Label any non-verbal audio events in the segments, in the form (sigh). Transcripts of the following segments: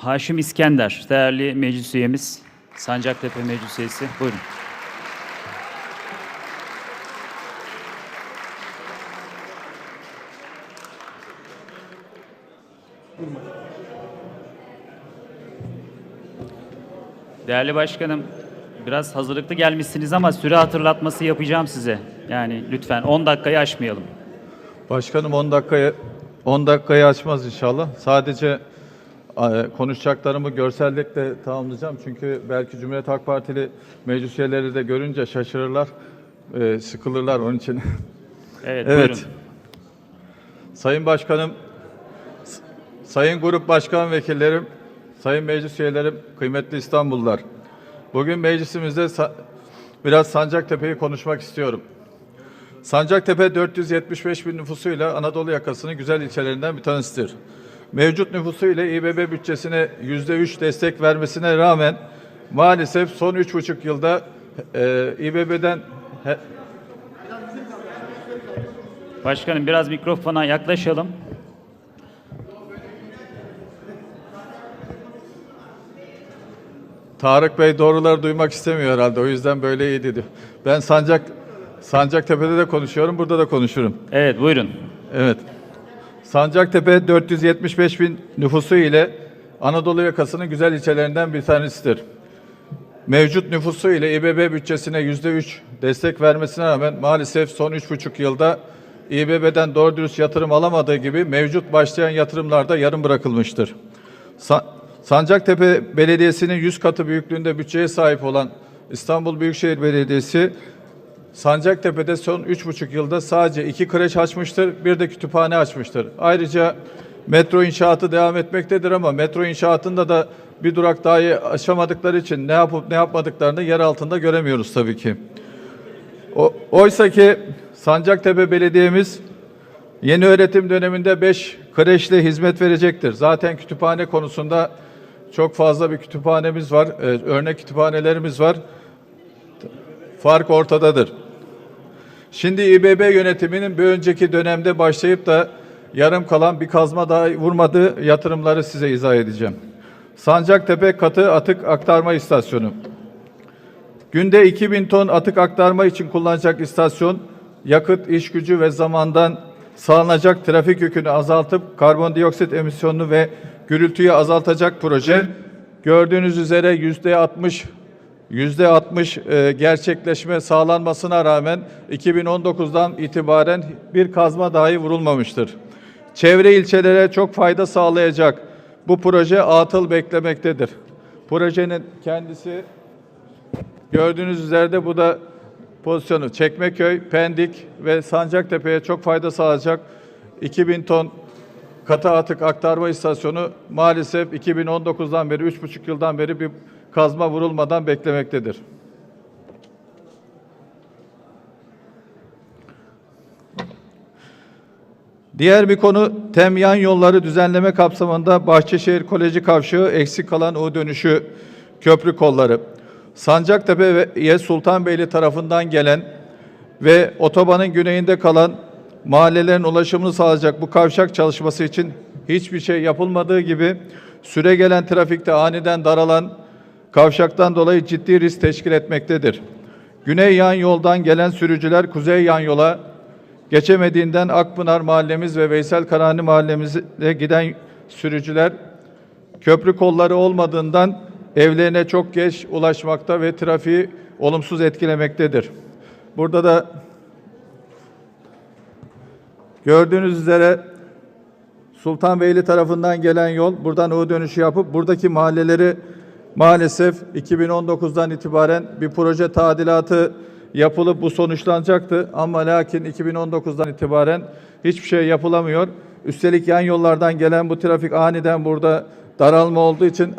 Haşim İskender, değerli meclis üyemiz, Sancaktepe Meclis Üyesi. Buyurun. Değerli başkanım, biraz hazırlıklı gelmişsiniz ama süre hatırlatması yapacağım size. Yani lütfen 10 dakikayı aşmayalım. Başkanım 10 dakikayı 10 dakikayı açmaz inşallah. Sadece konuşacaklarımı görsellikle tamamlayacağım. Çünkü belki Cumhuriyet Halk Partili meclis üyeleri de görünce şaşırırlar, e, sıkılırlar onun için. (laughs) Evet, Evet. buyurun. Sayın Başkanım, Sayın Grup Başkan Vekillerim, Sayın Meclis Üyelerim, kıymetli İstanbullular. Bugün meclisimizde sa- biraz Sancaktepe'yi konuşmak istiyorum. Sancaktepe 475 bin nüfusuyla Anadolu yakasının güzel ilçelerinden bir tanesidir. Mevcut nüfusu ile İBB bütçesine yüzde üç destek vermesine rağmen maalesef son üç buçuk yılda e, İBB'den he- Başkanım biraz mikrofona yaklaşalım. Tarık Bey doğruları duymak istemiyor herhalde. O yüzden böyle iyi dedi. Ben Sancak Sancaktepe'de de konuşuyorum, burada da konuşurum. Evet, buyurun. Evet. Sancaktepe 475 bin nüfusu ile Anadolu yakasının güzel ilçelerinden bir tanesidir. Mevcut nüfusu ile İBB bütçesine yüzde üç destek vermesine rağmen maalesef son üç buçuk yılda İBB'den doğru dürüst yatırım alamadığı gibi mevcut başlayan yatırımlarda yarım bırakılmıştır. Sa- Sancaktepe Belediyesi'nin 100 katı büyüklüğünde bütçeye sahip olan İstanbul Büyükşehir Belediyesi Sancaktepe'de son üç buçuk yılda sadece iki kreş açmıştır, bir de kütüphane açmıştır. Ayrıca metro inşaatı devam etmektedir ama metro inşaatında da bir durak dahi aşamadıkları için ne yapıp ne yapmadıklarını yer altında göremiyoruz tabii ki. O, oysa ki Sancaktepe Belediye'miz yeni öğretim döneminde 5 kreşle hizmet verecektir. Zaten kütüphane konusunda çok fazla bir kütüphanemiz var, e, örnek kütüphanelerimiz var fark ortadadır. Şimdi İBB yönetiminin bir önceki dönemde başlayıp da yarım kalan bir kazma daha vurmadığı yatırımları size izah edeceğim. Sancaktepe Katı Atık Aktarma İstasyonu. Günde 2000 ton atık aktarma için kullanacak istasyon, yakıt, iş gücü ve zamandan sağlanacak trafik yükünü azaltıp karbondioksit emisyonunu ve gürültüyü azaltacak proje. Gördüğünüz üzere yüzde 60 yüzde 60 e, gerçekleşme sağlanmasına rağmen 2019'dan itibaren bir kazma dahi vurulmamıştır. Çevre ilçelere çok fayda sağlayacak bu proje atıl beklemektedir. Projenin kendisi Gördüğünüz üzere bu da pozisyonu Çekmeköy, Pendik ve Sancaktepe'ye çok fayda sağlayacak 2000 ton katı atık aktarma istasyonu maalesef 2019'dan beri 3,5 yıldan beri bir kazma vurulmadan beklemektedir. Diğer bir konu temyan yolları düzenleme kapsamında Bahçeşehir Koleji Kavşağı eksik kalan U dönüşü köprü kolları. Sancaktepe'ye Sultanbeyli tarafından gelen ve otobanın güneyinde kalan mahallelerin ulaşımını sağlayacak bu kavşak çalışması için hiçbir şey yapılmadığı gibi süre gelen trafikte aniden daralan kavşaktan dolayı ciddi risk teşkil etmektedir. Güney yan yoldan gelen sürücüler kuzey yan yola geçemediğinden Akpınar mahallemiz ve Veysel Karani mahallemize giden sürücüler köprü kolları olmadığından evlerine çok geç ulaşmakta ve trafiği olumsuz etkilemektedir. Burada da gördüğünüz üzere Sultanbeyli tarafından gelen yol buradan U dönüşü yapıp buradaki mahalleleri maalesef 2019'dan itibaren bir proje tadilatı yapılıp bu sonuçlanacaktı ama lakin 2019'dan itibaren hiçbir şey yapılamıyor. Üstelik yan yollardan gelen bu trafik aniden burada daralma olduğu için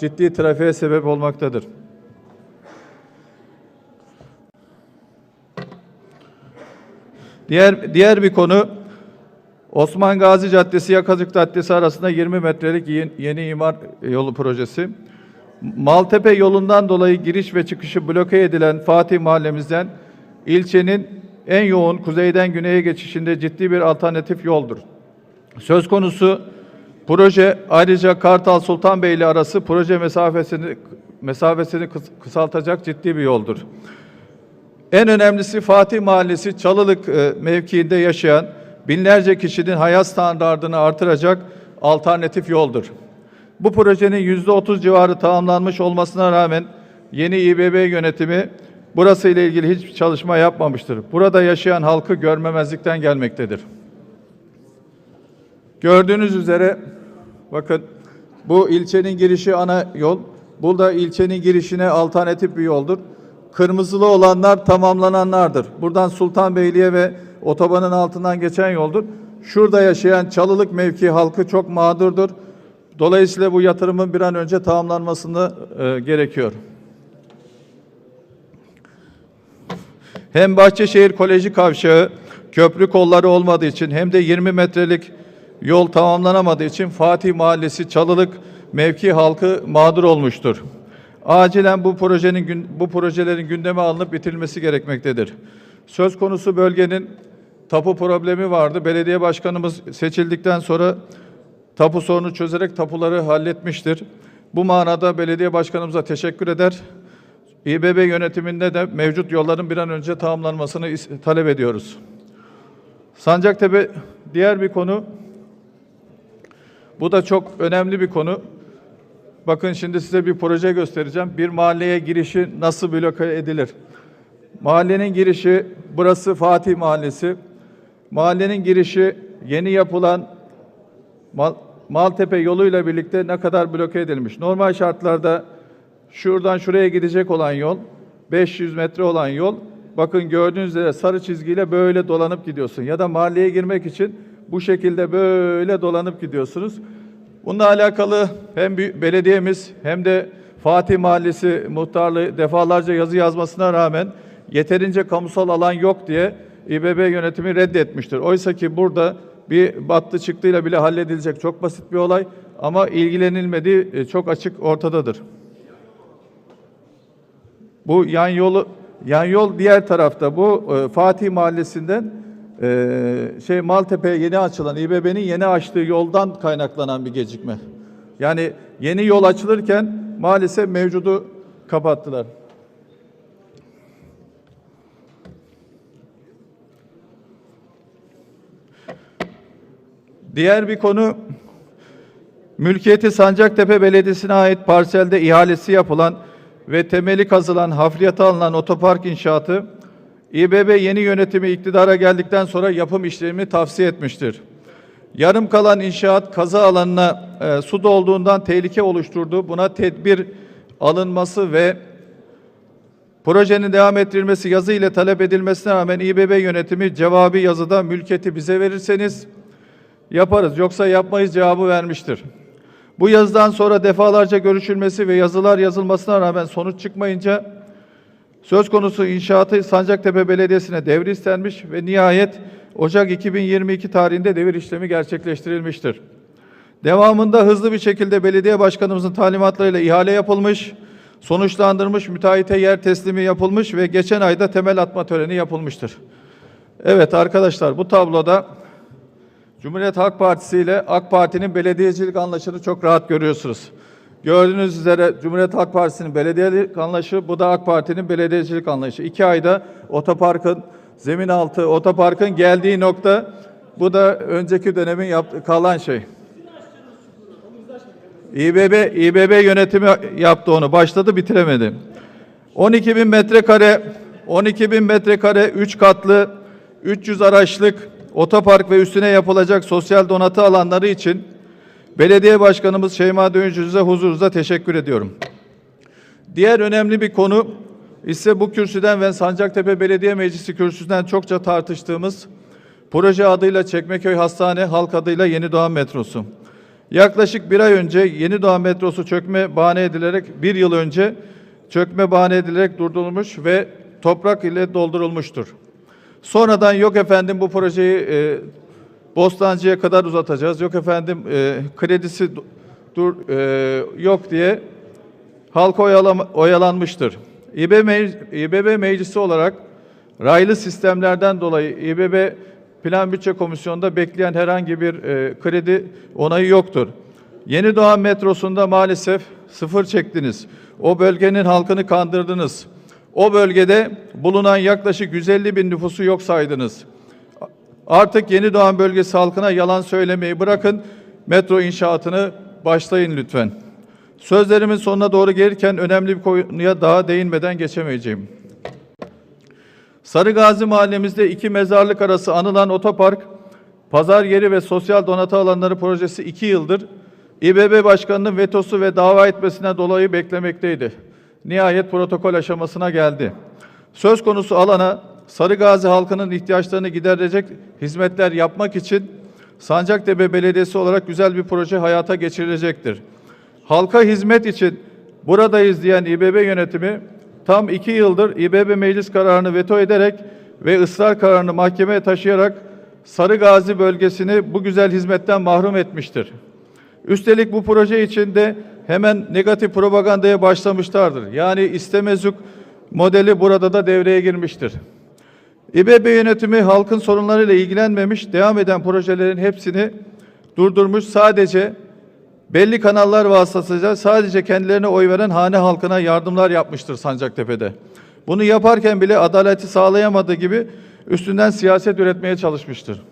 ciddi trafiğe sebep olmaktadır. Diğer diğer bir konu Osman Gazi Caddesi Yakacık Caddesi arasında 20 metrelik yeni imar yolu projesi. Maltepe yolundan dolayı giriş ve çıkışı bloke edilen Fatih Mahallemizden ilçenin en yoğun kuzeyden güneye geçişinde ciddi bir alternatif yoldur. Söz konusu Proje ayrıca Kartal Sultanbeyli arası proje mesafesini mesafesini kıs- kısaltacak ciddi bir yoldur. En önemlisi Fatih Mahallesi Çalılık e, mevkiinde yaşayan binlerce kişinin hayat standartını artıracak alternatif yoldur. Bu projenin yüzde otuz civarı tamamlanmış olmasına rağmen yeni İBB yönetimi burası ile ilgili hiçbir çalışma yapmamıştır. Burada yaşayan halkı görmemezlikten gelmektedir. Gördüğünüz üzere bakın bu ilçenin girişi ana yol. Burada ilçenin girişine alternatif bir yoldur. Kırmızılı olanlar tamamlananlardır. Buradan Sultanbeyli'ye ve otobanın altından geçen yoldur. Şurada yaşayan Çalılık mevki halkı çok mağdurdur. Dolayısıyla bu yatırımın bir an önce tamamlanmasını e, gerekiyor. Hem Bahçeşehir Koleji kavşağı köprü kolları olmadığı için hem de 20 metrelik yol tamamlanamadığı için Fatih Mahallesi Çalılık mevki halkı mağdur olmuştur. Acilen bu projenin bu projelerin gündeme alınıp bitirilmesi gerekmektedir. Söz konusu bölgenin tapu problemi vardı. Belediye başkanımız seçildikten sonra tapu sorunu çözerek tapuları halletmiştir. Bu manada belediye başkanımıza teşekkür eder. İBB yönetiminde de mevcut yolların bir an önce tamamlanmasını talep ediyoruz. Sancaktepe diğer bir konu. Bu da çok önemli bir konu. Bakın şimdi size bir proje göstereceğim. Bir mahalleye girişi nasıl bloke edilir? Mahallenin girişi burası Fatih Mahallesi. Mahallenin girişi yeni yapılan Mal, Maltepe yoluyla birlikte ne kadar bloke edilmiş? Normal şartlarda şuradan şuraya gidecek olan yol, 500 metre olan yol, bakın gördüğünüz üzere sarı çizgiyle böyle dolanıp gidiyorsun. Ya da mahalleye girmek için bu şekilde böyle dolanıp gidiyorsunuz. Bununla alakalı hem belediyemiz hem de Fatih Mahallesi muhtarlığı defalarca yazı yazmasına rağmen yeterince kamusal alan yok diye İBB yönetimi reddetmiştir. Oysa ki burada bir battı çıktıyla bile halledilecek çok basit bir olay ama ilgilenilmediği e, çok açık ortadadır. Bu yan yolu yan yol diğer tarafta bu e, Fatih Mahallesi'nden e, şey Maltepe'ye yeni açılan İBB'nin yeni açtığı yoldan kaynaklanan bir gecikme. Yani yeni yol açılırken maalesef mevcudu kapattılar. Diğer bir konu mülkiyeti Sancaktepe Belediyesi'ne ait parselde ihalesi yapılan ve temeli kazılan hafriyata alınan otopark inşaatı İBB yeni yönetimi iktidara geldikten sonra yapım işlemini tavsiye etmiştir. Yarım kalan inşaat kazı alanına e, su dolduğundan tehlike oluşturdu. Buna tedbir alınması ve Projenin devam ettirilmesi yazı ile talep edilmesine rağmen İBB yönetimi cevabı yazıda mülkiyeti bize verirseniz yaparız yoksa yapmayız cevabı vermiştir. Bu yazıdan sonra defalarca görüşülmesi ve yazılar yazılmasına rağmen sonuç çıkmayınca söz konusu inşaatı Sancaktepe Belediyesi'ne devri istenmiş ve nihayet Ocak 2022 tarihinde devir işlemi gerçekleştirilmiştir. Devamında hızlı bir şekilde belediye başkanımızın talimatlarıyla ihale yapılmış, sonuçlandırılmış, müteahhite yer teslimi yapılmış ve geçen ayda temel atma töreni yapılmıştır. Evet arkadaşlar bu tabloda Cumhuriyet Halk Partisi ile AK Parti'nin belediyecilik anlaşını çok rahat görüyorsunuz. Gördüğünüz üzere Cumhuriyet Halk Partisi'nin belediyelik anlayışı, bu da AK Parti'nin belediyecilik anlayışı. İki ayda otoparkın, zemin altı otoparkın geldiği nokta, bu da önceki dönemin yaptığı, kalan şey. İBB, İBB yönetimi yaptı onu, başladı bitiremedi. 12 bin metrekare, 12 bin metrekare 3 katlı, 300 araçlık otopark ve üstüne yapılacak sosyal donatı alanları için belediye başkanımız Şeyma Dönüşüz'e huzurunuza teşekkür ediyorum. Diğer önemli bir konu ise bu kürsüden ve Sancaktepe Belediye Meclisi kürsüsünden çokça tartıştığımız proje adıyla Çekmeköy Hastane, halk adıyla Yeni Doğan Metrosu. Yaklaşık bir ay önce Yeni Doğan Metrosu çökme bahane edilerek bir yıl önce çökme bahane edilerek durdurulmuş ve toprak ile doldurulmuştur. Sonradan yok efendim bu projeyi e, Bostancı'ya kadar uzatacağız. Yok efendim e, kredisi du- dur e, yok diye halka oyalama- oyalanmıştır. İBB, İBB meclisi olarak raylı sistemlerden dolayı İBB Plan Bütçe Komisyonu'nda bekleyen herhangi bir e, kredi onayı yoktur. Yeni Doğan metrosunda maalesef sıfır çektiniz. O bölgenin halkını kandırdınız. O bölgede bulunan yaklaşık 150 bin nüfusu yok saydınız. Artık Yeni Doğan bölgesi halkına yalan söylemeyi bırakın. Metro inşaatını başlayın lütfen. Sözlerimin sonuna doğru gelirken önemli bir konuya daha değinmeden geçemeyeceğim. Sarıgazi mahallemizde iki mezarlık arası anılan otopark, pazar yeri ve sosyal donatı alanları projesi iki yıldır İBB Başkanı'nın vetosu ve dava etmesine dolayı beklemekteydi. Nihayet protokol aşamasına geldi. Söz konusu alana Sarıgazi halkının ihtiyaçlarını giderecek hizmetler yapmak için Sancaktepe Belediyesi olarak güzel bir proje hayata geçirilecektir. Halka hizmet için buradayız diyen İBB yönetimi tam iki yıldır İBB meclis kararını veto ederek ve ısrar kararını mahkemeye taşıyarak Sarıgazi bölgesini bu güzel hizmetten mahrum etmiştir. Üstelik bu proje içinde hemen negatif propagandaya başlamışlardır. Yani istemezük modeli burada da devreye girmiştir. İBB yönetimi halkın sorunlarıyla ilgilenmemiş, devam eden projelerin hepsini durdurmuş. Sadece belli kanallar vasıtasıyla sadece kendilerine oy veren hane halkına yardımlar yapmıştır Sancaktepe'de. Bunu yaparken bile adaleti sağlayamadığı gibi üstünden siyaset üretmeye çalışmıştır.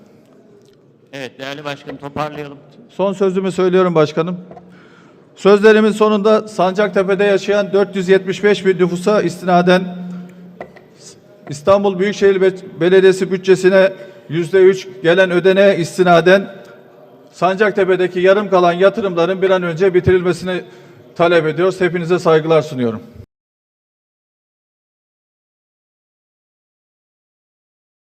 Evet değerli başkanım toparlayalım. Son sözümü söylüyorum başkanım. Sözlerimin sonunda Sancaktepe'de yaşayan 475 bin nüfusa istinaden İstanbul Büyükşehir Be- Belediyesi bütçesine yüzde üç gelen ödeneğe istinaden Sancaktepe'deki yarım kalan yatırımların bir an önce bitirilmesini talep ediyoruz. Hepinize saygılar sunuyorum.